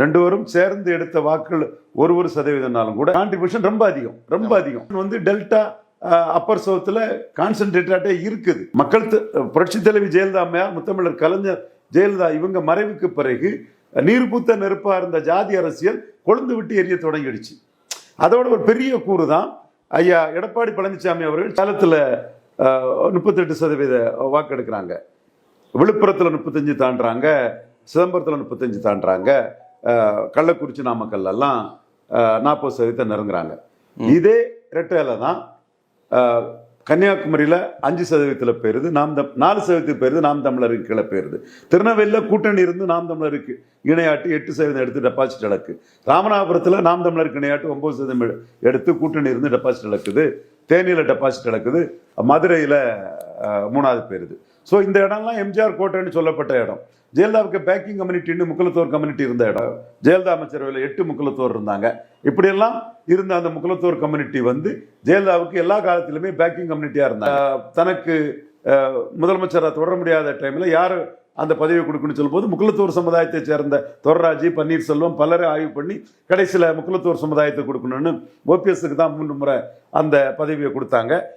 ரெண்டு பேரும் சேர்ந்து எடுத்த வாக்குகள் ஒரு ஒரு சதவீதம்னாலும் கூட கான்ட்ரிபியூஷன் ரொம்ப அதிகம் ரொம்ப அதிகம். வந்து டெல்டா அப்பர் சவுத்தில் கான்சென்ட்ரேட்டாட்டே இருக்குது. மக்கள் புரட்சி தலைவி ஜெயலலிதா அம்மையார் முத்தமிழர் கலைஞர் ஜெயலலிதா இவங்க மறைவுக்கு பிறகு நீர் பூத்த நெருப்பா இருந்த ஜாதி அரசியல் கொழுந்து விட்டு எரிய தொடங்கிடுச்சு. அதோட ஒரு பெரிய கூறு தான் ஐயா எடப்பாடி பழனிசாமி அவர்கள் சேலத்தில் முப்பத்தெட்டு சதவீத வாக்கு எடுக்கிறாங்க விழுப்புரத்தில் முப்பத்தஞ்சு தாண்டுறாங்க. சிதம்பரத்தில் முப்பத்தஞ்சு தாண்டுறாங்க. கள்ளக்குறிச்சி நாமக்கல் எல்லாம் நாற்பது சதவீதம் நெருங்குறாங்க. இதே ரெட்டையில தான் கன்னியாகுமரியில் அஞ்சு சதவீதத்தில் போயிருது நாம் தம் நாலு சதவீதத்துக்கு போயிருது நாம் தமிழருக்கு கீழே போயிருது திருநெல்வேலியில் கூட்டணி இருந்து நாம் தமிழருக்கு இணையாட்டு எட்டு சதவீதம் எடுத்து டெபாசிட் இழக்கு. ராமநாதபுரத்தில் நாம் தமிழருக்கு இணையாட்டு ஒம்பது சதவீதம் எடு- எடுத்து கூட்டணி இருந்து டெபாசிட் இழக்குது. தேனியில் டெபாசிட் இழக்குது. மதுரையில் மூணாவது போயிருது ஸோ இந்த இடம்லாம் எம்ஜிஆர் கோட்டைன்னு சொல்லப்பட்ட இடம். ஜெயலலிதாவுக்கு பேக்கிங் கம்யூனிட்டின்னு முக்குலத்தோர் கம்யூனிட்டி இருந்த இடம். ஜெயலலிதா அமைச்சரவையில் எட்டு முக்குலத்தோர் இருந்தாங்க. இப்படியெல்லாம் இருந்த அந்த முக்குலத்தோர் கம்யூனிட்டி வந்து ஜெயலலிதாவுக்கு எல்லா காலத்திலுமே பேக்கிங் கம்யூனிட்டியாக இருந்தாங்க. தனக்கு முதலமைச்சராக தொடர முடியாத டைமில் யார் அந்த பதவியை கொடுக்கணும்னு சொல்லும்போது முக்குலத்தோர் சமுதாயத்தை சேர்ந்த தொரராஜி பன்னீர்செல்வம் பலரை ஆய்வு பண்ணி கடைசியில் முக்கலத்தூர் சமுதாயத்தை கொடுக்கணும்னு ஓபிஎஸ்க்கு தான் மூன்று முறை அந்த பதவியை கொடுத்தாங்க.